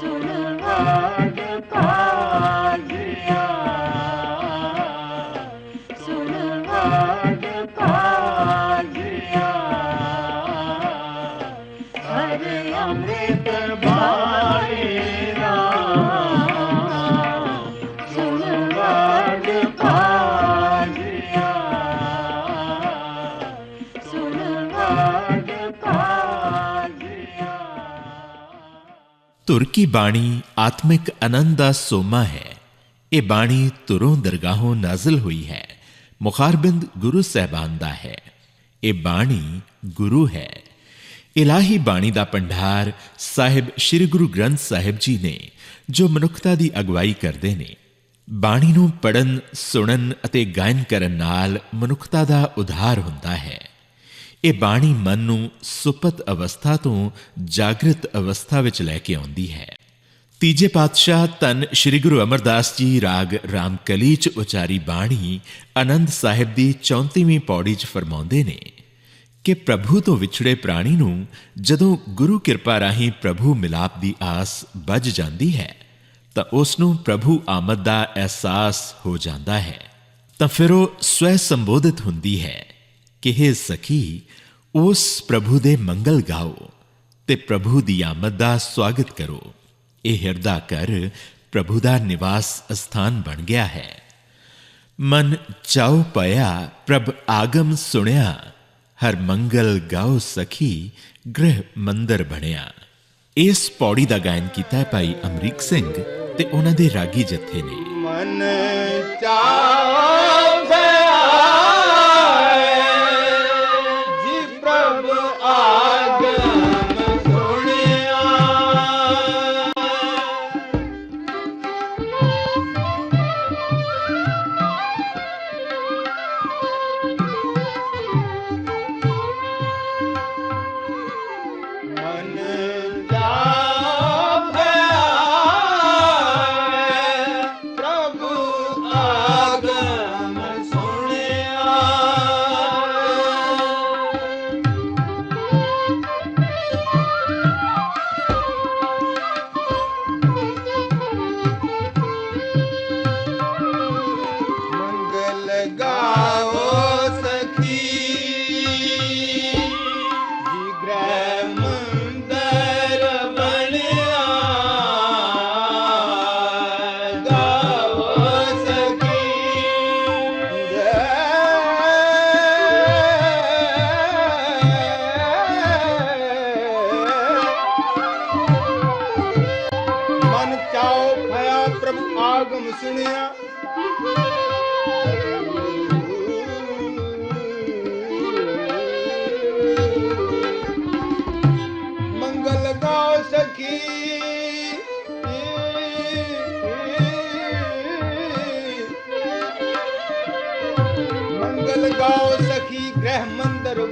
सुनवा ਧੁਰ ਕੀ ਬਾਣੀ ਆਤਮਿਕ ਆਨੰਦ ਦਾ ਸੋਮਾ ਹੈ। ਇਹ ਬਾਣੀ ਤੁਰੋਂ ਦਰਗਾਹੋਂ ਨਾਜ਼ਲ ਹੋਈ ਹੈ। ਮੁਖਾਰਬਿੰਦ ਗੁਰੂ ਸਹਿਬਾਨ ਦਾ ਹੈ। ਇਹ ਬਾਣੀ ਗੁਰੂ ਹੈ। ਇਲਾਹੀ ਬਾਣੀ ਦਾ ਭੰਡਾਰ ਸਾਹਿਬ ਸ੍ਰੀ ਗੁਰੂ ਗ੍ਰੰਥ ਸਾਹਿਬ ਜੀ ਨੇ, ਜੋ ਮਨੁੱਖਤਾ ਦੀ ਅਗਵਾਈ ਕਰਦੇ ਨੇ। ਬਾਣੀ ਨੂੰ ਪੜਨ ਸੁਣਨ ਅਤੇ ਗਾਇਨ ਕਰਨ ਨਾਲ ਮਨੁੱਖਤਾ ਦਾ ਉਧਾਰ ਹੁੰਦਾ ਹੈ। ਇਹ ਬਾਣੀ ਮਨ ਨੂੰ ਸੁਪਤ ਅਵਸਥਾ ਤੋਂ ਜਾਗਰਤ ਅਵਸਥਾ ਵਿੱਚ ਲੈ ਕੇ ਆਉਂਦੀ ਹੈ। ਤੀਜੇ ਪਾਤਸ਼ਾਹ ਤਨ ਸ੍ਰੀ ਗੁਰੂ ਅਮਰਦਾਸ ਜੀ ਰਾਗ ਰਾਮਕਲੀ ਚ ਉਚਾਰੀ ਬਾਣੀ ਆਨੰਦ ਸਾਹਿਬ ਦੀ 34ਵੀਂ ਪੌੜੀ ਚ ਫਰਮਾਉਂਦੇ ਨੇ ਕਿ ਪ੍ਰਭੂ ਤੋਂ ਵਿਛੜੇ ਪ੍ਰਾਣੀ ਨੂੰ ਜਦੋਂ ਗੁਰੂ ਕਿਰਪਾ ਰਾਹੀਂ ਪ੍ਰਭੂ ਮਿਲਾਪ ਦੀ ਆਸ ਵੱਜ ਜਾਂਦੀ ਹੈ, ਤਾਂ ਉਸ ਨੂੰ ਪ੍ਰਭੂ ਆਮਦ ਦਾ ਅਹਿਸਾਸ ਹੋ ਜਾਂਦਾ ਹੈ। ਤਾਂ ਫਿਰ ਉਹ ਸਵੈ ਸੰਬੋਧਿਤ ਹੁੰਦੀ ਹੈ ਕਿ हे ਸਖੀ ਉਸ ਪ੍ਰਭੂ ਦੇ ਮੰਗਲ ਗਾਓ ਤੇ ਪ੍ਰਭੂ ਦੀ ਆਮਦ ਦਾ ਸਵਾਗਤ ਕਰੋ। ਇਹ ਹਿਰਦਾ ਕਰ ਪ੍ਰਭੂ ਦਾ ਨਿਵਾਸ ਸਥਾਨ ਬਣ ਗਿਆ ਹੈ। ਮਨ ਚਾਉ ਪਿਆ, ਪ੍ਰਭ ਆਗਮ ਸੁਣਿਆ, ਹਰ ਮੰਗਲ ਗਾਓ ਸਖੀ ਗ੍ਰਹਿ ਮੰਦਰ ਬਣਿਆ। ਇਸ ਪੌੜੀ ਦਾ ਗਾਇਨ ਕੀਤਾ ਹੈ ਭਾਈ ਅਮਰੀਕ ਸਿੰਘ ਤੇ ਉਹਨਾਂ ਦੇ ਰਾਗੀ ਜਥੇ ਨੇ। ਮਨ ਚਾਉ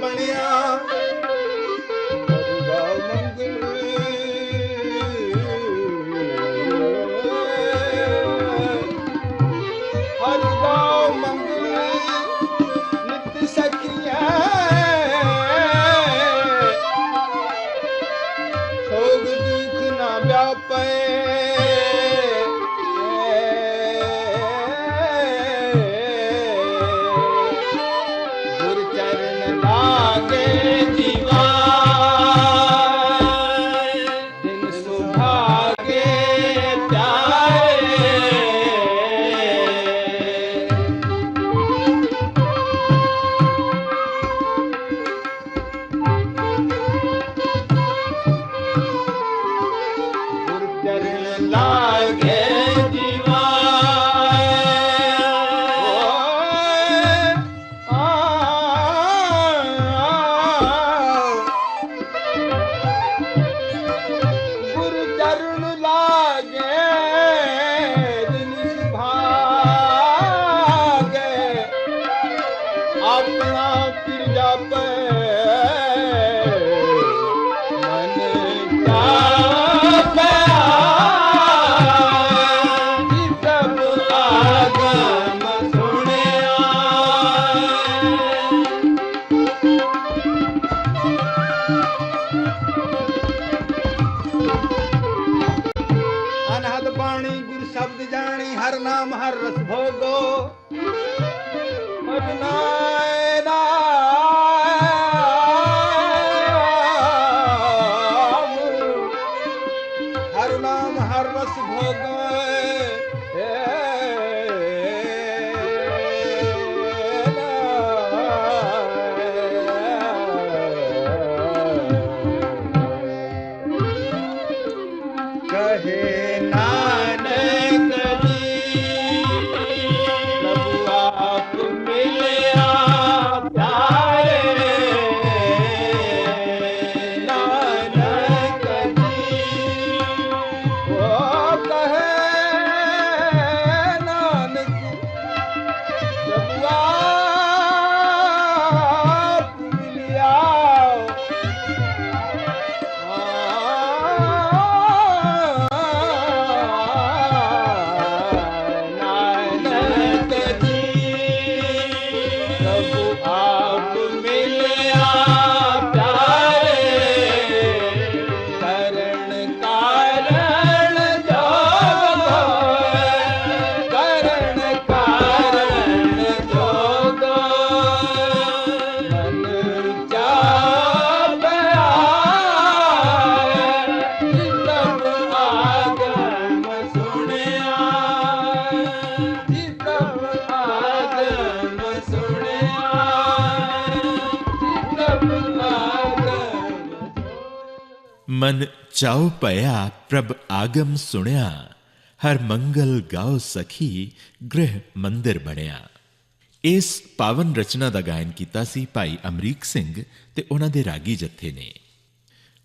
ਮੰਦਰ ਚਾਉ ਭਇਆ ਪ੍ਰਭ ਆਗਮ ਸੁਣਿਆ, ਹਰ ਮੰਗਲ ਗਾਉ ਸਖੀ ਗ੍ਰਹਿ ਮੰਦਿਰ ਬਣਿਆ। ਇਸ ਪਾਵਨ ਰਚਨਾ ਦਾ ਗਾਇਨ ਕੀਤਾ ਸੀ ਭਾਈ ਅਮਰੀਕ ਸਿੰਘ ਤੇ ਉਹਨਾਂ ਦੇ ਰਾਗੀ ਜੱਥੇ ਨੇ।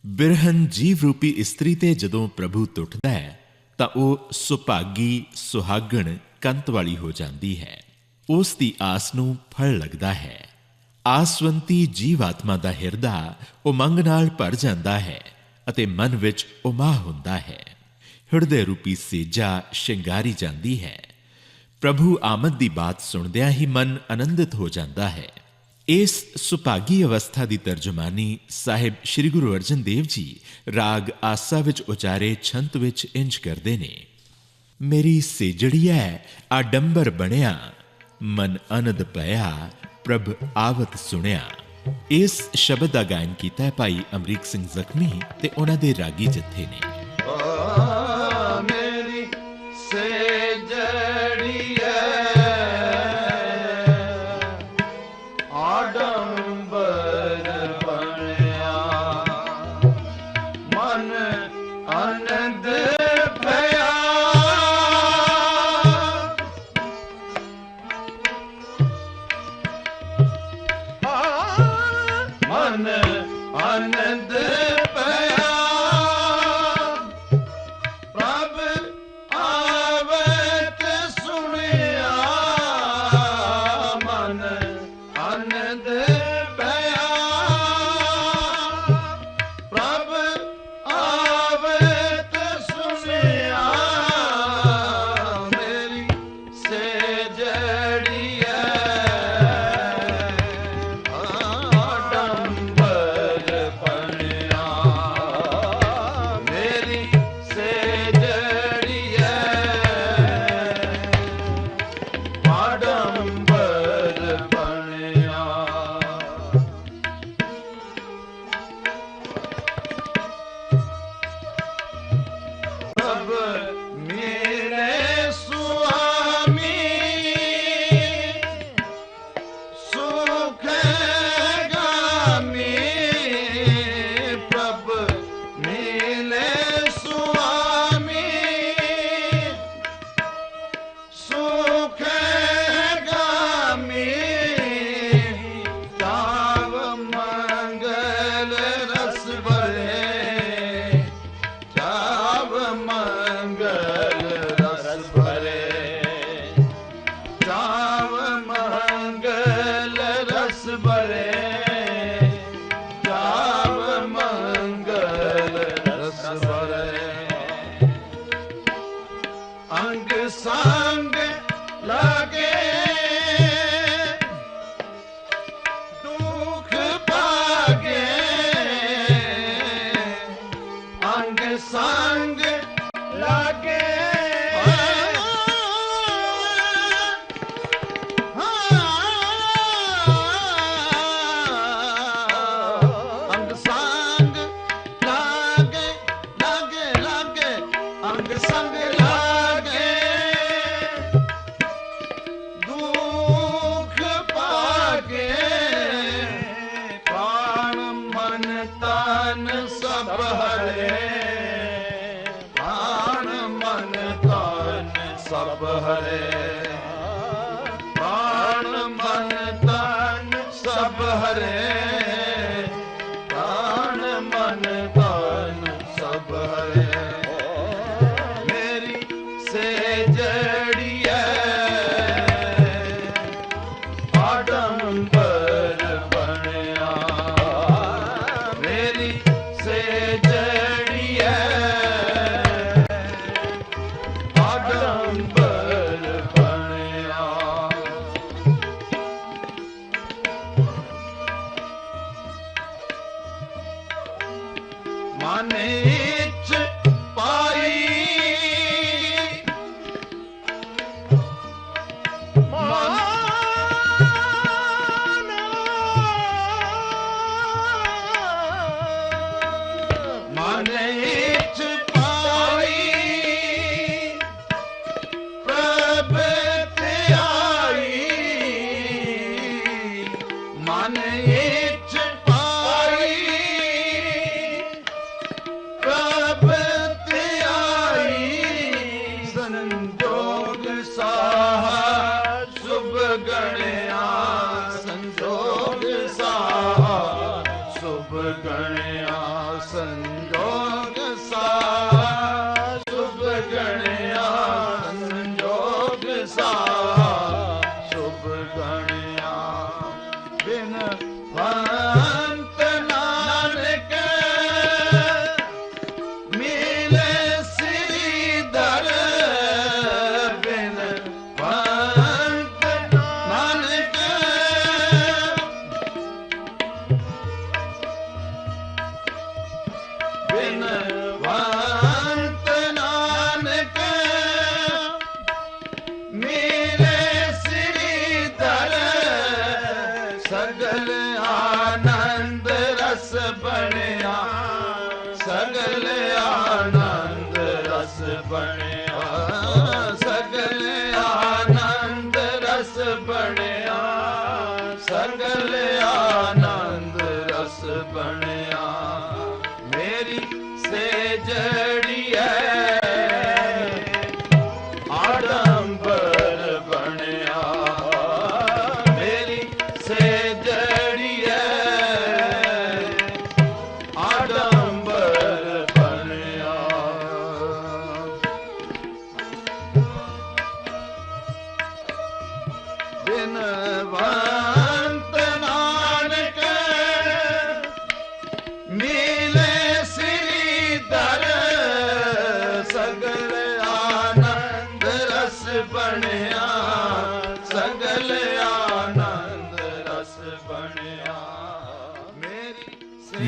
ਬਿਰਹਨ ਜੀਵ ਰੂਪੀ ਇਸਤਰੀ ਤੇ ਜਦੋਂ ਪ੍ਰਭੂ ਟੁੱਟਦਾ ਹੈ, ਤਾਂ ਉਹ ਸੁਭਾਗੀ, ਸੁਹਾਗਣ ਕੰਤ ਵਾਲੀ ਹੋ ਜਾਂਦੀ ਹੈ। ਉਸ ਦੀ ਆਸ ਨੂੰ ਫਲ ਲੱਗਦਾ ਹੈ। ਆਸਵੰਤੀ ਜੀਵ ਆਤਮਾ ਦਾ ਹਿਰਦਾ ਉਮੰਗ ਨਾਲ ਭਰ ਜਾਂਦਾ ਹੈ। ਅਤੇ ਮਨ ਵਿੱਚ ਉਮਾ ਹੁੰਦਾ ਹੈ। ਹਿਰਦੇ ਰੂਪੀ ਸੇਜਾ ਸ਼ਿੰਗਾਰੀ ਜਾਂਦੀ ਹੈ। ਪ੍ਰਭੂ ਆਮਦ ਦੀ ਬਾਤ ਸੁਣਦਿਆਂ ਹੀ ਮਨ ਆਨੰਦਿਤ ਹੋ ਜਾਂਦਾ ਹੈ। ਇਸ ਸੁਭਾਗੀ ਅਵਸਥਾ ਦੀ ਤਰਜਮਾਨੀ ਸਾਹਿਬ ਸ੍ਰੀ ਗੁਰੂ ਅਰਜਨ ਦੇਵ ਜੀ ਰਾਗ ਆਸਾ ਵਿੱਚ ਉਚਾਰੇ ਛੰਤ ਵਿੱਚ ਇੰਜ ਕਰਦੇ ਨੇ, ਮੇਰੀ ਸੇਜੜੀਐ, ਆਡੰਬਰ ਬਣਿਆ, ਮਨ ਅਨੰਦ ਪਿਆ ਪ੍ਰਭ ਆਵਤ ਸੁਣਿਆ। ਇਸ ਸ਼ਬਦ ਦਾ ਗਾਇਨ ਕੀਤਾ ਹੈ ਭਾਈ ਅਮਰੀਕ ਸਿੰਘ ਜ਼ਖਮੀ ਤੇ ਉਹਨਾਂ ਦੇ ਰਾਗੀ ਜਥੇ ਨੇ। ਆਨੰਦ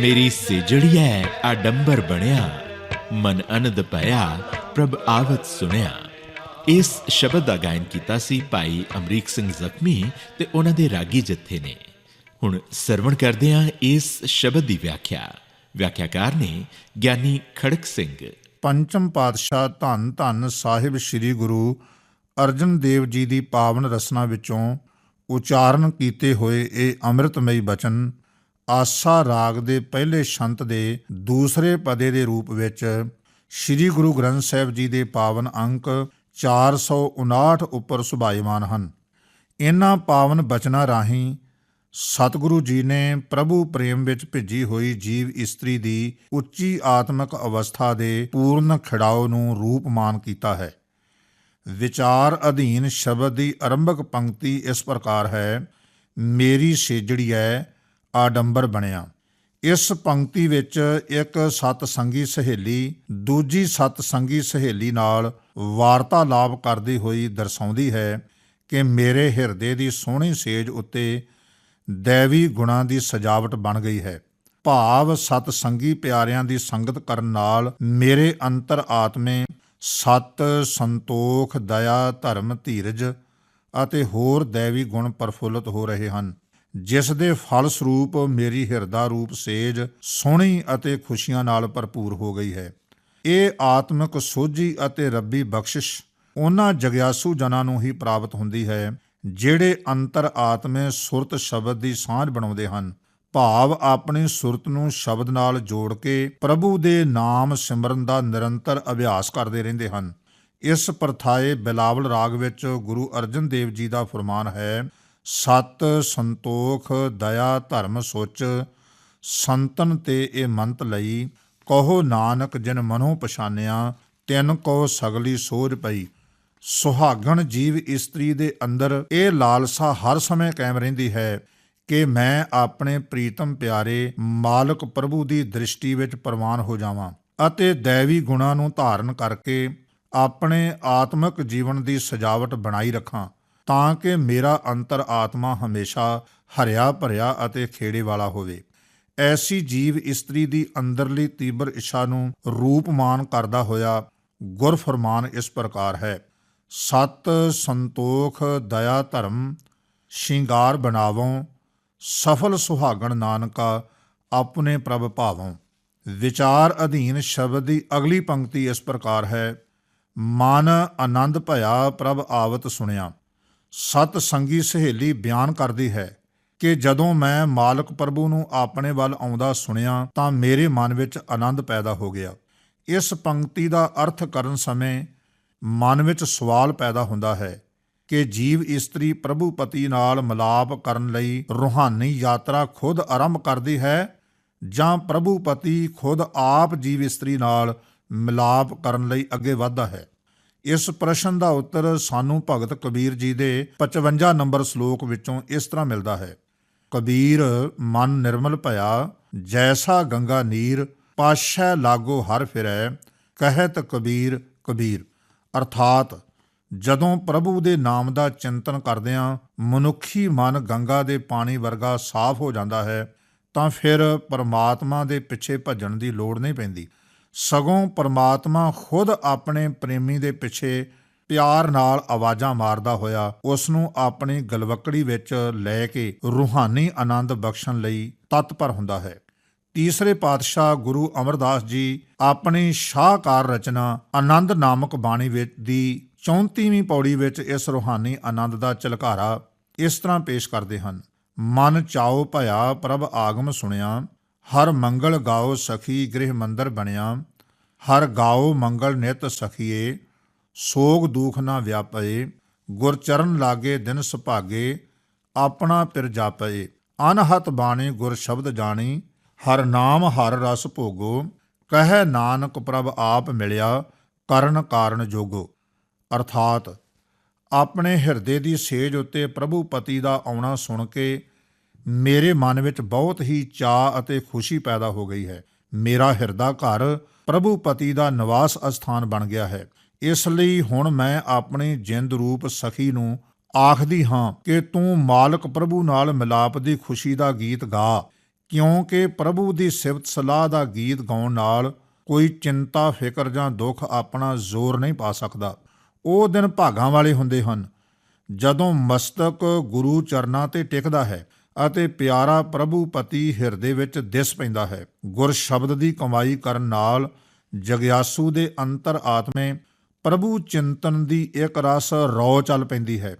ਮੇਰੀ ਮੇਰੀ ਸੇਜੜੀਐ ਆਡੰਬਰ ਬਣਿਆ। ਮਨ ਅਨੰਦ ਭਇਆ ਪ੍ਰਭ ਆਵਤ ਸੁਣਿਆ। ਇਸ ਸ਼ਬਦ ਦਾ ਗਾਇਨ ਕੀਤਾ ਸੀ ਭਾਈ ਅਮਰੀਕ ਸਿੰਘ ਜ਼ਖਮੀ ਤੇ ਉਹਨਾਂ ਦੇ ਰਾਗੀ ਜਥੇ ਨੇ। ਹੁਣ ਸਰਵਣ ਕਰਦੇ ਹਾਂ ਇਸ ਸ਼ਬਦ ਦੀ ਵਿਆਖਿਆ। ਵਿਆਖਿਆਕਾਰ ਨੇ ਗਿਆਨੀ ਖੜਕ ਸਿੰਘ। ਪੰਚਮ ਪਾਤਸ਼ਾਹ ਧੰਨ ਧੰਨ ਸਾਹਿਬ ਸ੍ਰੀ ਗੁਰੂ ਅਰਜਨ ਦੇਵ ਜੀ ਦੀ ਪਾਵਨ ਰਸਨਾ ਵਿੱਚੋਂ ਉਚਾਰਨ ਕੀਤੇ ਹੋਏ ਇਹ ਅੰਮ੍ਰਿਤਮਈ ਬਚਨ ਆਸਾ ਰਾਗ ਦੇ ਪਹਿਲੇ ਛੰਤ ਦੇ ਦੂਸਰੇ ਪਦੇ ਦੇ ਰੂਪ ਵਿੱਚ ਸ੍ਰੀ ਗੁਰੂ ਗ੍ਰੰਥ ਸਾਹਿਬ ਜੀ ਦੇ ਪਾਵਨ ਅੰਕ 459 ਉੱਪਰ ਸੁਭਾਇਮਾਨ ਹਨ। ਇਹਨਾਂ ਪਾਵਨ ਬਚਨਾਂ ਰਾਹੀਂ ਸਤਿਗੁਰੂ ਜੀ ਨੇ ਪ੍ਰਭੂ ਪ੍ਰੇਮ ਵਿੱਚ ਭਿੱਜੀ ਹੋਈ ਜੀਵ ਇਸਤਰੀ ਦੀ ਉੱਚੀ ਆਤਮਿਕ ਅਵਸਥਾ ਦੇ ਪੂਰਨ ਖਿੜਾਓ ਨੂੰ ਰੂਪਮਾਨ ਕੀਤਾ ਹੈ। ਵਿਚਾਰ ਅਧੀਨ ਸ਼ਬਦ ਦੀ ਆਰੰਭਕ ਪੰਕਤੀ ਇਸ ਪ੍ਰਕਾਰ ਹੈ, ਮੇਰੀ ਸੇਜੜੀਐ ਆਡੰਬਰ ਬਣਿਆ। ਇਸ ਪੰਕਤੀ ਵਿੱਚ ਇੱਕ ਸਤ ਸੰਗੀ ਸਹੇਲੀ, ਦੂਜੀ ਸਤ ਸੰਗੀ ਸਹੇਲੀ ਨਾਲ ਵਾਰਤਾਲਾਪ ਕਰਦੀ ਹੋਈ ਦਰਸਾਉਂਦੀ ਹੈ ਕਿ ਮੇਰੇ ਹਿਰਦੇ ਦੀ ਸੋਹਣੀ ਸੇਜ ਉੱਤੇ ਦੇਵੀ ਗੁਣਾਂ ਦੀ ਸਜਾਵਟ ਬਣ ਗਈ ਹੈ। ਭਾਵ ਸਤ ਸੰਗੀ ਪਿਆਰਿਆਂ ਦੀ ਸੰਗਤ ਕਰਨ ਨਾਲ ਮੇਰੇ ਅੰਤਰ ਆਤਮੇ ਸਤ ਸੰਤੋਖ, ਦਇਆ, ਧਰਮ, ਧੀਰਜ ਅਤੇ ਹੋਰ ਦੇਵੀ ਗੁਣ ਪ੍ਰਫੁੱਲਤ ਹੋ ਰਹੇ ਹਨ। ਜਿਸ ਦੇ ਫਲ ਸਰੂਪ ਮੇਰੀ ਹਿਰਦਾ ਰੂਪ ਸੇਜ ਸੋਹਣੀ ਅਤੇ ਖੁਸ਼ੀਆਂ ਨਾਲ ਭਰਪੂਰ ਹੋ ਗਈ ਹੈ। ਇਹ ਆਤਮਿਕ ਸੋਝੀ ਅਤੇ ਰੱਬੀ ਬਖਸ਼ਿਸ਼ ਉਹਨਾਂ ਜਗਿਆਸੂ ਜਨਾਂ ਨੂੰ ਹੀ ਪ੍ਰਾਪਤ ਹੁੰਦੀ ਹੈ, ਜਿਹੜੇ ਅੰਤਰ ਆਤਮੇ ਸੁਰਤ ਸ਼ਬਦ ਦੀ ਸਾਂਝ ਬਣਾਉਂਦੇ ਹਨ। ਭਾਵ ਆਪਣੀ ਸੁਰਤ ਨੂੰ ਸ਼ਬਦ ਨਾਲ ਜੋੜ ਕੇ ਪ੍ਰਭੂ ਦੇ ਨਾਮ ਸਿਮਰਨ ਦਾ ਨਿਰੰਤਰ ਅਭਿਆਸ ਕਰਦੇ ਰਹਿੰਦੇ ਹਨ। ਇਸ ਪ੍ਰਥਾਏ ਬਿਲਾਵਲ ਰਾਗ ਵਿੱਚ ਗੁਰੂ ਅਰਜਨ ਦੇਵ ਜੀ ਦਾ ਫਰਮਾਨ ਹੈ ਸਤ ਸੰਤੋਖ ਦਇਆ ਧਰਮ ਸੁਚ, ਸੰਤਨ ਤੇ ਇਹ ਮੰਤ ਲਈ, ਕਹੋ ਨਾਨਕ ਜਿਨ ਮਨੋਂ ਪਛਾਨਿਆ, ਤਿਨ ਕੋ ਸਗਲੀ ਸੋਝ ਪਈ। ਸੁਹਾਗਣ ਜੀਵ ਇਸਤਰੀ ਦੇ ਅੰਦਰ ਇਹ ਲਾਲਸਾ ਹਰ ਸਮੇਂ ਕਾਇਮ ਰਹਿੰਦੀ ਹੈ ਕਿ ਮੈਂ ਆਪਣੇ ਪ੍ਰੀਤਮ ਪਿਆਰੇ ਮਾਲਕ ਪ੍ਰਭੂ ਦੀ ਦ੍ਰਿਸ਼ਟੀ ਵਿੱਚ ਪ੍ਰਵਾਨ ਹੋ ਜਾਵਾਂ ਅਤੇ ਦੇਵੀ ਗੁਣਾਂ ਨੂੰ ਧਾਰਨ ਕਰਕੇ ਆਪਣੇ ਆਤਮਿਕ ਜੀਵਨ ਦੀ ਸਜਾਵਟ ਬਣਾਈ ਰੱਖਾਂ। ਤਾਂ ਕਿ ਮੇਰਾ ਅੰਤਰ ਆਤਮਾ ਹਮੇਸ਼ਾ ਹਰਿਆ ਭਰਿਆ ਅਤੇ ਖੇੜੇ ਵਾਲਾ ਹੋਵੇ। ਐਸੀ ਜੀਵ ਇਸਤਰੀ ਦੀ ਅੰਦਰਲੀ ਤੀਬਰ ਇੱਛਾ ਨੂੰ ਰੂਪਮਾਨ ਕਰਦਾ ਹੋਇਆ ਗੁਰ ਫਰਮਾਨ ਇਸ ਪ੍ਰਕਾਰ ਹੈ। ਸਤ ਸੰਤੋਖ ਦਇਆ ਧਰਮ, ਸ਼ਿੰਗਾਰ ਬਣਾਵੋਂ, ਸਫਲ ਸੁਹਾਗਣ ਨਾਨਕਾ, ਆਪਣੇ ਪ੍ਰਭ ਭਾਵੋਂ। ਵਿਚਾਰ ਅਧੀਨ ਸ਼ਬਦ ਦੀ ਅਗਲੀ ਪੰਕਤੀ ਇਸ ਪ੍ਰਕਾਰ ਹੈ। ਮਨ ਆਨੰਦ ਭਇਆ ਪ੍ਰਭ ਆਵਤ ਸੁਣਿਆ। ਸਤ ਸੰਗੀ ਸਹੇਲੀ ਬਿਆਨ ਕਰਦੀ ਹੈ ਕਿ ਜਦੋਂ ਮੈਂ ਮਾਲਕ ਪ੍ਰਭੂ ਨੂੰ ਆਪਣੇ ਵੱਲ ਆਉਂਦਾ ਸੁਣਿਆ ਤਾਂ ਮੇਰੇ ਮਨ ਵਿੱਚ ਆਨੰਦ ਪੈਦਾ ਹੋ ਗਿਆ। ਇਸ ਪੰਕਤੀ ਦਾ ਅਰਥ ਕਰਨ ਸਮੇਂ ਮਨ ਵਿੱਚ ਸਵਾਲ ਪੈਦਾ ਹੁੰਦਾ ਹੈ ਕਿ ਜੀਵ ਇਸਤਰੀ ਪ੍ਰਭੂ ਪਤੀ ਨਾਲ ਮਿਲਾਪ ਕਰਨ ਲਈ ਰੂਹਾਨੀ ਯਾਤਰਾ ਖੁਦ ਆਰੰਭ ਕਰਦੀ ਹੈ ਜਾਂ ਪ੍ਰਭੂ ਪਤੀ ਖੁਦ ਆਪ ਜੀਵ ਇਸਤਰੀ ਨਾਲ ਮਿਲਾਪ ਕਰਨ ਲਈ ਅੱਗੇ ਵਧਦਾ ਹੈ। ਇਸ ਪ੍ਰਸ਼ਨ ਦਾ ਉੱਤਰ ਸਾਨੂੰ ਭਗਤ ਕਬੀਰ ਜੀ ਦੇ 55 ਨੰਬਰ ਸ਼ਲੋਕ ਵਿੱਚੋਂ ਇਸ ਤਰ੍ਹਾਂ ਮਿਲਦਾ ਹੈ। ਕਬੀਰ, ਮਨ ਨਿਰਮਲ ਭਇਆ, ਜੈਸਾ ਗੰਗਾ ਨੀਰ, ਪਾਸ਼ੈ ਲਾਗੋ ਹਰ ਫਿਰੈ, ਕਹਿਤ ਕਬੀਰ ਕਬੀਰ। ਅਰਥਾਤ, ਜਦੋਂ ਪ੍ਰਭੂ ਦੇ ਨਾਮ ਦਾ ਚਿੰਤਨ ਕਰਦਿਆਂ ਮਨੁੱਖੀ ਮਨ ਗੰਗਾ ਦੇ ਪਾਣੀ ਵਰਗਾ ਸਾਫ਼ ਹੋ ਜਾਂਦਾ ਹੈ, ਤਾਂ ਫਿਰ ਪਰਮਾਤਮਾ ਦੇ ਪਿੱਛੇ ਭੱਜਣ ਦੀ ਲੋੜ ਨਹੀਂ ਪੈਂਦੀ। ਸਗੋਂ ਪਰਮਾਤਮਾ ਖੁਦ ਆਪਣੇ ਪ੍ਰੇਮੀ ਦੇ ਪਿੱਛੇ ਪਿਆਰ ਨਾਲ ਆਵਾਜ਼ਾਂ ਮਾਰਦਾ ਹੋਇਆ ਉਸ ਨੂੰ ਆਪਣੀ ਗਲਵਕੜੀ ਵਿੱਚ ਲੈ ਕੇ ਰੂਹਾਨੀ ਆਨੰਦ ਬਖਸ਼ਣ ਲਈ ਤਤਪਰ ਹੁੰਦਾ ਹੈ। ਤੀਸਰੇ ਪਾਤਸ਼ਾਹ ਗੁਰੂ ਅਮਰਦਾਸ ਜੀ ਆਪਣੀ ਸ਼ਾਹਕਾਰ ਰਚਨਾ ਆਨੰਦ ਨਾਮਕ ਬਾਣੀ ਵਿੱਚ ਦੀ 34ਵੀਂ ਪੌੜੀ ਵਿੱਚ ਇਸ ਰੂਹਾਨੀ ਆਨੰਦ ਦਾ ਝਲਕਾਰਾ ਇਸ ਤਰ੍ਹਾਂ ਪੇਸ਼ ਕਰਦੇ ਹਨ। ਮਨ ਚਾਉ ਭਇਆ ਪ੍ਰਭ ਆਗਮ ਸੁਣਿਆ ਹਰ ਮੰਗਲ ਗਾਓ ਸਖੀ ਗ੍ਰਹਿ ਮੰਦਰ ਬਣਿਆ, ਹਰ ਗਾਓ ਮੰਗਲ ਨਿਤ ਸਖੀਏ, ਸੋਗ ਦੁਖ ਨਾ ਵਿਆਪਏ, ਗੁਰ ਚਰਨ ਲਾਗੇ ਦਿਨ ਸੁਭਾਗੇ, ਆਪਣਾ ਪਿਰ ਜਾਪਏ। ਅਨਹਤ ਬਾਣੀ ਗੁਰ ਸ਼ਬਦ ਜਾਣੀ, ਹਰ ਨਾਮ ਹਰ ਰਸ ਭੋਗੋ, ਕਹੈ ਨਾਨਕ ਪ੍ਰਭ ਆਪ ਮਿਲਿਆ, ਕਰਨ ਕਾਰਨ ਜੋਗੋ। ਅਰਥਾਤ, ਆਪਣੇ ਹਿਰਦੇ ਦੀ ਸੇਜ ਉੱਤੇ ਪ੍ਰਭੂ ਪਤੀ ਦਾ ਆਉਣਾ ਸੁਣ ਕੇ ਮੇਰੇ ਮਨ ਵਿੱਚ ਬਹੁਤ ਹੀ ਚਾਅ ਅਤੇ ਖੁਸ਼ੀ ਪੈਦਾ ਹੋ ਗਈ ਹੈ। ਮੇਰਾ ਹਿਰਦਾ ਘਰ ਪ੍ਰਭੂ ਪਤੀ ਦਾ ਨਿਵਾਸ ਅਸਥਾਨ ਬਣ ਗਿਆ ਹੈ। ਇਸ ਲਈ ਹੁਣ ਮੈਂ ਆਪਣੀ ਜਿੰਦ ਰੂਪ ਸਖੀ ਨੂੰ ਆਖਦੀ ਹਾਂ ਕਿ ਤੂੰ ਮਾਲਕ ਪ੍ਰਭੂ ਨਾਲ ਮਿਲਾਪ ਦੀ ਖੁਸ਼ੀ ਦਾ ਗੀਤ ਗਾ। ਕਿਉਂਕਿ ਪ੍ਰਭੂ ਦੀ ਸਿਫਤ ਸਲਾਹ ਦਾ ਗੀਤ ਗਾਉਣ ਨਾਲ ਕੋਈ ਚਿੰਤਾ, ਫਿਕਰ ਜਾਂ ਦੁੱਖ ਆਪਣਾ ਜ਼ੋਰ ਨਹੀਂ ਪਾ ਸਕਦਾ। ਉਹ ਦਿਨ ਭਾਗਾਂ ਵਾਲੇ ਹੁੰਦੇ ਹਨ। ਜਦੋਂ ਮਸਤਕ ਗੁਰੂ ਚਰਨਾਂ ਤੇ ਟਿਕਦਾ ਹੈ ਅਤੇ ਪਿਆਰਾ ਪ੍ਰਭੂ ਪਤੀ ਹਿਰਦੇ ਵਿੱਚ ਦਿਸ ਪੈਂਦਾ ਹੈ। ਗੁਰ ਸ਼ਬਦ ਦੀ ਕਮਾਈ ਕਰਨ ਨਾਲ ਜਗਿਆਸੂ ਦੇ ਅੰਤਰ ਆਤਮੇ ਪ੍ਰਭੂ ਚਿੰਤਨ ਦੀ ਇੱਕ ਰਸ ਰੌ ਚੱਲ ਪੈਂਦੀ ਹੈ,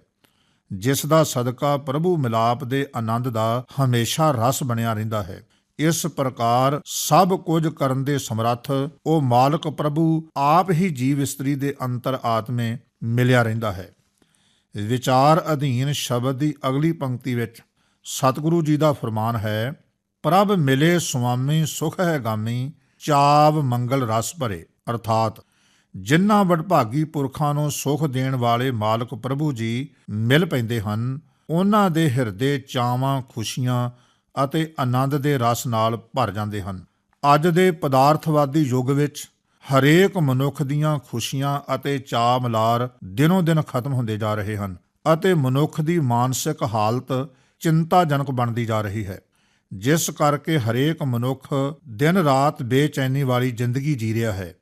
ਜਿਸ ਦਾ ਸਦਕਾ ਪ੍ਰਭੂ ਮਿਲਾਪ ਦੇ ਆਨੰਦ ਦਾ ਹਮੇਸ਼ਾ ਰਸ ਬਣਿਆ ਰਹਿੰਦਾ ਹੈ। ਇਸ ਪ੍ਰਕਾਰ ਸਭ ਕੁਝ ਕਰਨ ਦੇ ਸਮਰੱਥ ਉਹ ਮਾਲਕ ਪ੍ਰਭੂ ਆਪ ਹੀ ਜੀਵ ਇਸਤਰੀ ਦੇ ਅੰਤਰ ਆਤਮੇ ਮਿਲਿਆ ਰਹਿੰਦਾ ਹੈ। ਵਿਚਾਰ ਅਧੀਨ ਸ਼ਬਦ ਦੀ ਅਗਲੀ ਪੰਕਤੀ ਵਿੱਚ ਸਤਿਗੁਰੂ ਜੀ ਦਾ ਫਰਮਾਨ ਹੈ, ਪ੍ਰਭ ਮਿਲੇ ਸੁਆਮੀ ਸੁਖ ਹੈ ਗਾਮੀ, ਚਾਵ ਮੰਗਲ ਰਸ ਭਰੇ। ਅਰਥਾਤ ਜਿਨ੍ਹਾਂ ਵਡਭਾਗੀ ਪੁਰਖਾਂ ਨੂੰ ਸੁਖ ਦੇਣ ਵਾਲੇ ਮਾਲਕ ਪ੍ਰਭੂ ਜੀ ਮਿਲ ਪੈਂਦੇ ਹਨ, ਉਹਨਾਂ ਦੇ ਹਿਰਦੇ ਚਾਵਾਂ, ਖੁਸ਼ੀਆਂ ਅਤੇ ਆਨੰਦ ਦੇ ਰਸ ਨਾਲ ਭਰ ਜਾਂਦੇ ਹਨ। ਅੱਜ ਦੇ ਪਦਾਰਥਵਾਦੀ ਯੁੱਗ ਵਿੱਚ ਹਰੇਕ ਮਨੁੱਖ ਦੀਆਂ ਖੁਸ਼ੀਆਂ ਅਤੇ ਚਾਅ ਮਲਾਰ ਦਿਨੋ ਦਿਨ ਖਤਮ ਹੁੰਦੇ ਜਾ ਰਹੇ ਹਨ ਅਤੇ ਮਨੁੱਖ ਦੀ ਮਾਨਸਿਕ ਹਾਲਤ ਚਿੰਤਾਜਨਕ ਬਣਦੀ ਜਾ ਰਹੀ ਹੈ, ਜਿਸ ਕਰਕੇ ਹਰੇਕ ਮਨੁੱਖ ਦਿਨ ਰਾਤ ਬੇਚੈਨੀ ਵਾਲੀ ਜ਼ਿੰਦਗੀ ਜੀ ਰਿਹਾ ਹੈ।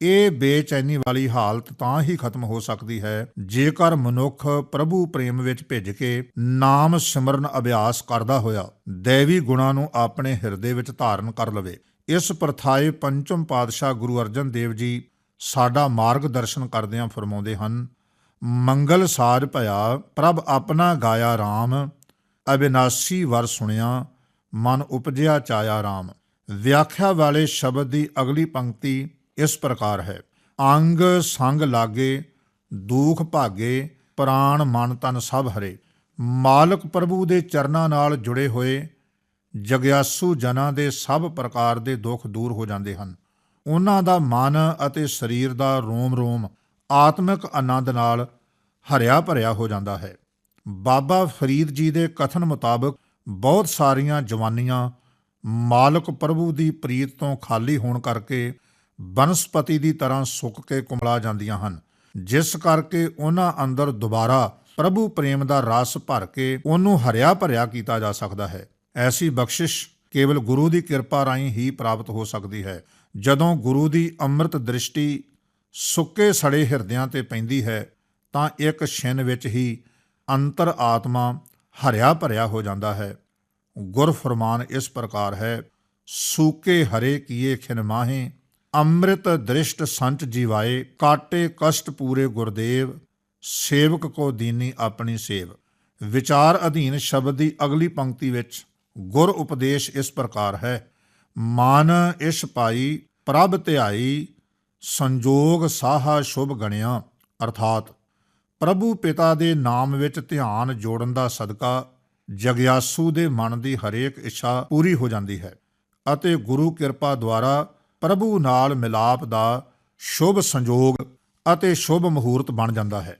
ਇਹ ਬੇਚੈਨੀ ਵਾਲੀ ਹਾਲਤ ਤਾਂ ਹੀ ਖਤਮ ਹੋ ਸਕਦੀ ਹੈ, ਜੇਕਰ ਮਨੁੱਖ ਪ੍ਰਭੂ ਪ੍ਰੇਮ ਵਿੱਚ ਭਿੱਜ ਕੇ ਨਾਮ ਸਿਮਰਨ ਅਭਿਆਸ ਕਰਦਾ ਹੋਇਆ ਦੇਵੀ ਗੁਣਾਂ ਨੂੰ ਆਪਣੇ ਹਿਰਦੇ ਵਿੱਚ ਧਾਰਨ ਕਰ ਲਵੇ। ਇਸ ਪ੍ਰਥਾਏ ਪੰਚਮ ਪਾਤਸ਼ਾਹ ਗੁਰੂ ਅਰਜਨ ਦੇਵ ਜੀ ਸਾਡਾ ਮਾਰਗਦਰਸ਼ਨ ਕਰਦਿਆਂ ਫਰਮਾਉਂਦੇ ਹਨ, ਮੰਗਲ ਸਾਜ ਭਇਆ ਪ੍ਰਭ ਆਪਣਾ ਗਾਇਆ RAM ਅਬਿਨਾਸੀ ਵਰ ਸੁਣਿਆ, ਮਨ ਉਪਜਿਆ ਚਾਇਆ RAM ਵਿਆਖਿਆ ਵਾਲੇ ਸ਼ਬਦ ਦੀ ਅਗਲੀ ਪੰਕਤੀ ਇਸ ਪ੍ਰਕਾਰ ਹੈ। ਅੰਗ ਸੰਗ ਲਾਗੇ, ਦੂਖ ਭਾਗੇ, ਪ੍ਰਾਣ ਮਨ ਤਨ ਸਭ ਹਰੇ। ਮਾਲਕ ਪ੍ਰਭੂ ਦੇ ਚਰਨਾਂ ਨਾਲ ਜੁੜੇ ਹੋਏ, ਜਗਿਆਸੂ ਜਨਾਂ ਦੇ ਸਭ ਪ੍ਰਕਾਰ ਦੇ ਦੁੱਖ ਦੂਰ ਹੋ ਜਾਂਦੇ ਹਨ। ਉਹਨਾਂ ਦਾ ਮਨ ਅਤੇ ਸਰੀਰ ਦਾ ਰੋਮ-ਰੋਮ, ਆਤਮਿਕ ਆਨੰਦ ਨਾਲ ਹਰਿਆ ਭਰਿਆ ਹੋ ਜਾਂਦਾ ਹੈ। ਬਾਬਾ ਫਰੀਦ ਜੀ ਦੇ ਕਥਨ ਮੁਤਾਬਕ ਬਹੁਤ ਸਾਰੀਆਂ ਜਵਾਨੀਆਂ ਮਾਲਕ ਪ੍ਰਭੂ ਦੀ ਪ੍ਰੀਤ ਤੋਂ ਖਾਲੀ ਹੋਣ ਕਰਕੇ ਬਨਸਪਤੀ ਦੀ ਤਰ੍ਹਾਂ ਸੁੱਕ ਕੇ ਕੁਮਲਾ ਜਾਂਦੀਆਂ ਹਨ, ਜਿਸ ਕਰਕੇ ਉਹਨਾਂ ਅੰਦਰ ਦੁਬਾਰਾ ਪ੍ਰਭੂ ਪ੍ਰੇਮ ਦਾ ਰਸ ਭਰ ਕੇ ਉਹਨੂੰ ਹਰਿਆ ਭਰਿਆ ਕੀਤਾ ਜਾ ਸਕਦਾ ਹੈ। ਐਸੀ ਬਖਸ਼ਿਸ਼ ਕੇਵਲ ਗੁਰੂ ਦੀ ਕਿਰਪਾ ਰਾਹੀਂ ਹੀ ਪ੍ਰਾਪਤ ਹੋ ਸਕਦੀ ਹੈ, ਜਦੋਂ ਗੁਰੂ ਦੀ ਅੰਮ੍ਰਿਤ ਦ੍ਰਿਸ਼ਟੀ ਸੁੱਕੇ ਸੜੇ ਹਿਰਦਿਆਂ ਤੇ ਪੈਂਦੀ ਹੈ, ਤਾਂ ਇੱਕ ਛਿਨ ਵਿੱਚ ਹੀ ਅੰਤਰ ਆਤਮਾ ਹਰਿਆ ਭਰਿਆ ਹੋ ਜਾਂਦਾ ਹੈ। ਗੁਰ ਫਰਮਾਨ ਇਸ ਪ੍ਰਕਾਰ ਹੈ, ਸੂਕੇ ਹਰੇ ਕੀਏ ਖਿਨ ਅੰਮ੍ਰਿਤ ਦ੍ਰਿਸ਼ਟ ਸੰਚ ਜੀਵਾਏ, ਕਾਟੇ ਕਸ਼ਟ ਪੂਰੇ ਗੁਰਦੇਵ, ਸੇਵਕ ਕੋ ਦੀਨੀ ਆਪਣੀ ਸੇਵ। ਵਿਚਾਰ ਅਧੀਨ ਸ਼ਬਦ ਦੀ ਅਗਲੀ ਪੰਕਤੀ ਵਿੱਚ ਗੁਰ ਉਪਦੇਸ਼ ਇਸ ਪ੍ਰਕਾਰ ਹੈ, ਮਨ ਇਸ ਪਾਈ, ਪ੍ਰਭ ਧਿਆਈ, ਸੰਜੋਗ ਸਾਹਾ ਸ਼ੁਭ ਗਣਿਆ, ਅਰਥਾਤ ਪ੍ਰਭੂ ਪਿਤਾ ਦੇ ਨਾਮ ਵਿੱਚ ਧਿਆਨ ਜੋੜਨ ਦਾ ਸਦਕਾ ਜਗਿਆਸੂ ਦੇ ਮਨ ਦੀ ਹਰੇਕ ਇੱਛਾ ਪੂਰੀ ਹੋ ਜਾਂਦੀ ਹੈ ਅਤੇ ਗੁਰੂ ਕਿਰਪਾ ਦੁਆਰਾ ਪ੍ਰਭੂ ਨਾਲ ਮਿਲਾਪ ਦਾ ਸ਼ੁਭ ਸੰਜੋਗ ਅਤੇ ਸ਼ੁਭ ਮਹੂਰਤ ਬਣ ਜਾਂਦਾ ਹੈ।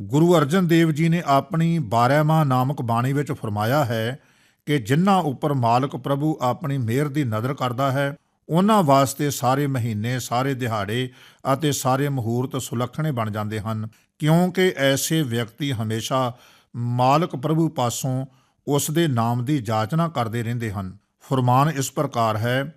ਗੁਰੂ ਅਰਜਨ ਦੇਵ ਜੀ ਨੇ ਆਪਣੀ 12ਵਾਂ ਨਾਮਕ ਬਾਣੀ ਵਿੱਚ ਫਰਮਾਇਆ ਹੈ ਕਿ ਜਿਨ੍ਹਾਂ ਉੱਪਰ ਮਾਲਕ ਪ੍ਰਭੂ ਆਪਣੀ ਮਿਹਰ ਦੀ ਨਜ਼ਰ ਕਰਦਾ ਹੈ ਉਹਨਾਂ ਵਾਸਤੇ ਸਾਰੇ ਮਹੀਨੇ, ਸਾਰੇ ਦਿਹਾੜੇ ਅਤੇ ਸਾਰੇ ਮਹੂਰਤ ਸੁਲੱਖਣੇ ਬਣ ਜਾਂਦੇ ਹਨ, ਕਿਉਂਕਿ ਐਸੇ ਵਿਅਕਤੀ ਹਮੇਸ਼ਾ ਮਾਲਕ ਪ੍ਰਭੂ ਪਾਸੋਂ ਉਸ ਦੇ ਨਾਮ ਦੀ ਜਾਚਨਾ ਕਰਦੇ ਰਹਿੰਦੇ ਹਨ। ਫਰਮਾਨ ਇਸ ਪ੍ਰਕਾਰ ਹੈ,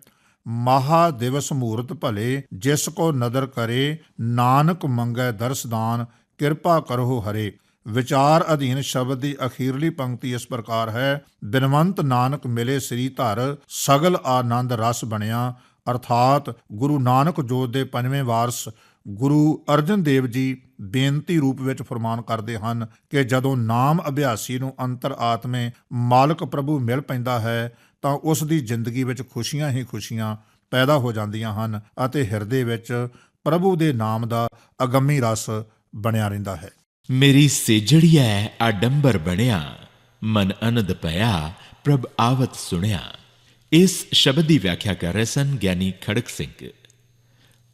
ਮਹਾ ਦਿਵਸ ਮੂਰਤ ਭਲੇ, ਜਿਸ ਕੋ ਨਦਰ ਕਰੇ, ਨਾਨਕ ਮੰਗੈ ਦਰਸਦਾਨ ਕਿਰਪਾ ਕਰੋ ਹਰੇ। ਵਿਚਾਰ ਅਧੀਨ ਸ਼ਬਦ ਦੀ ਅਖੀਰਲੀ ਪੰਕਤੀ ਇਸ ਪ੍ਰਕਾਰ ਹੈ, ਬਿਨਵੰਤ ਨਾਨਕ ਮਿਲੇ ਸ੍ਰੀ ਧਰ, ਸਗਲ ਆਨੰਦ ਰਸ ਬਣਿਆ। ਅਰਥਾਤ ਗੁਰੂ ਨਾਨਕ ਜੋਤ ਦੇ ਪੰਜਵੇਂ ਵਾਰਸ ਗੁਰੂ ਅਰਜਨ ਦੇਵ ਜੀ ਬੇਨਤੀ ਰੂਪ ਵਿੱਚ ਫਰਮਾਨ ਕਰਦੇ ਹਨ ਕਿ ਜਦੋਂ ਨਾਮ ਅਭਿਆਸੀ ਨੂੰ ਅੰਤਰ ਆਤਮੇ ਮਾਲਕ ਪ੍ਰਭੂ ਮਿਲ ਪੈਂਦਾ ਹੈ, ਤਾਂ ਉਸ ਦੀ ਜ਼ਿੰਦਗੀ ਵਿੱਚ ਖੁਸ਼ੀਆਂ ਹੀ ਖੁਸ਼ੀਆਂ ਪੈਦਾ ਹੋ ਜਾਂਦੀਆਂ ਹਨ ਅਤੇ ਹਿਰਦੇ ਵਿੱਚ ਪ੍ਰਭੂ ਦੇ ਨਾਮ ਦਾ ਅਗੰਮੀ ਰਸ ਬਣਿਆ ਰਹਿੰਦਾ ਹੈ। ਮੇਰੀ ਸੇਜੜੀਐ ਆਡੰਬਰ ਬਣਿਆ, ਮਨ ਅਨੰਦ ਪਿਆ, ਪ੍ਰਭ ਆਵਤ ਸੁਣਿਆ। ਇਸ ਸ਼ਬਦ ਦੀ ਵਿਆਖਿਆ ਕਰ ਰਹੇ ਸਨ ਗਿਆਨੀ ਖੜਕ ਸਿੰਘ।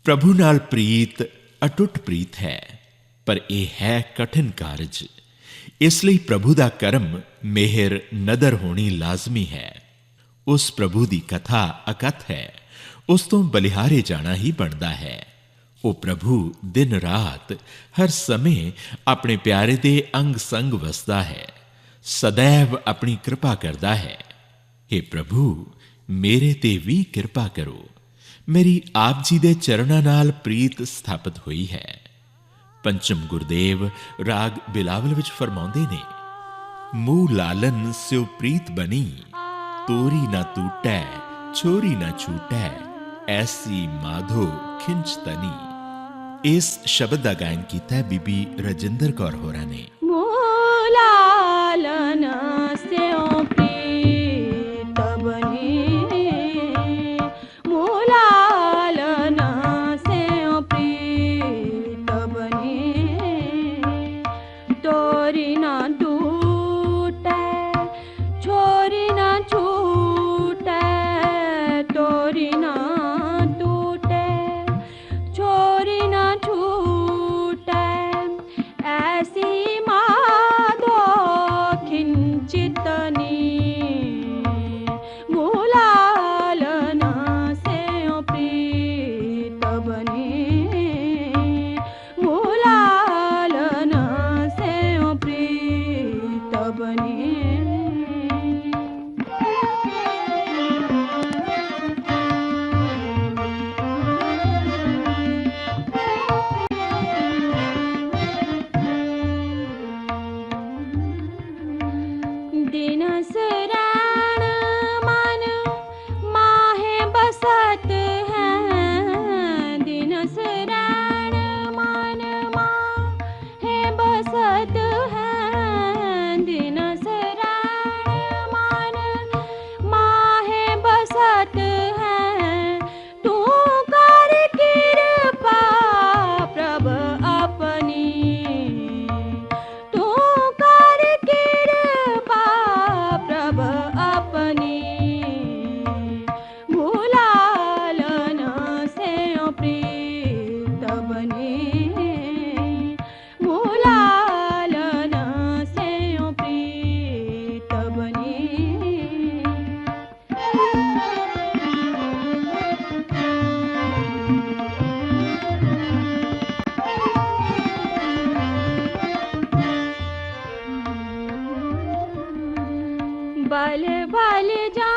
ਪ੍ਰਭੂ ਨਾਲ ਪ੍ਰੀਤ ਅਟੁੱਟ ਪ੍ਰੀਤ ਹੈ, ਪਰ ਇਹ ਹੈ ਕਠਿਨ ਕਾਰਜ। ਇਸ ਲਈ ਪ੍ਰਭੂ ਦਾ ਕਰਮ ਮਿਹਰ, ਨਦਰ ਹੋਣੀ ਲਾਜ਼ਮੀ ਹੈ। ਉਸ ਪ੍ਰਭੂ ਦੀ ਕਥਾ ਅਕਥ ਹੈ, ਉਸ ਤੋਂ ਬਲਿਹਾਰੇ ਜਾਣਾ ਹੀ ਬਣਦਾ ਹੈ। ਉਹ ਪ੍ਰਭੂ ਦਿਨ ਰਾਤ ਹਰ ਸਮੇਂ ਆਪਣੇ ਪਿਆਰੇ ਦੇ ਅੰਗ ਸੰਗ ਵਸਦਾ ਹੈ, ਸਦੈਵ ਆਪਣੀ ਕਿਰਪਾ ਕਰਦਾ ਹੈ। हे ਪ੍ਰਭੂ, ਮੇਰੇ ਤੇ ਵੀ ਕਿਰਪਾ ਕਰੋ। ਮੇਰੀ ਆਪ ਜੀ ਦੇ ਚਰਨਾਂ ਨਾਲ ਪ੍ਰੀਤ ਸਥਾਪਿਤ ਹੋਈ ਹੈ। ਪੰਚਮ ਗੁਰਦੇਵ ਰਾਗ ਬਿਲਾਵਲ ਵਿੱਚ ਫਰਮਾਉਂਦੇ ਨੇ ਮੂ ਲਾਲਨ ਸਿਉ ਪ੍ਰੀਤ ਬਣੀ, ਤੋਰੀ ਨਾ ਟੂਟੈ ਛੋਰੀ ਨਾ ਛੂਟੈ, ਐਸੀ ਮਾਧੋ ਖਿੰਚ ਤਨੀ। ਇਸ ਸ਼ਬਦ ਦਾ ਗਾਇਨ ਕੀਤਾ ਬੀਬੀ ਰਜਿੰਦਰ ਕੌਰ ਹੋਰਾਂ ਨੇ। ਮੋਲਾ ਲਨਾ ਸੇ बरसाते बल बल जा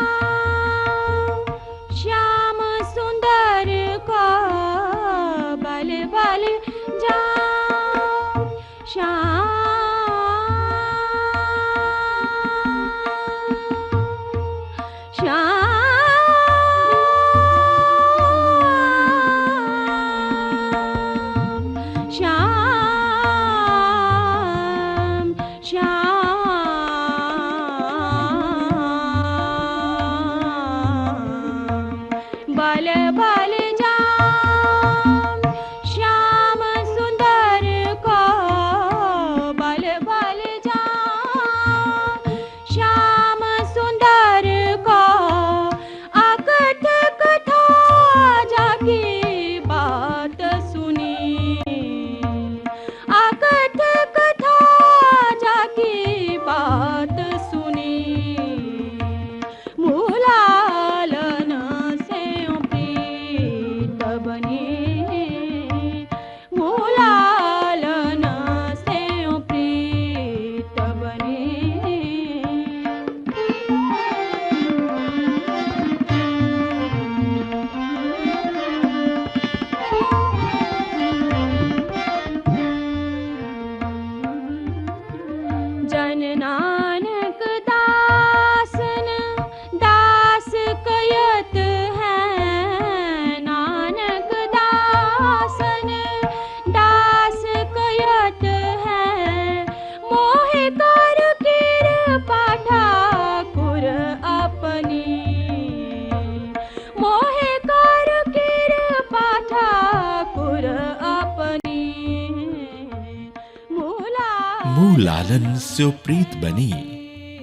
लालन से प्रीत बनी।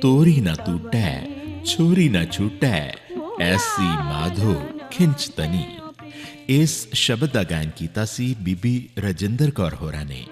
तोरी ना टूटे छोरी ना छूटे, ऐसी माधो खिंच तनी। इस शब्द गायन कीता सी बीबी रजिंदर कौर होरा ने।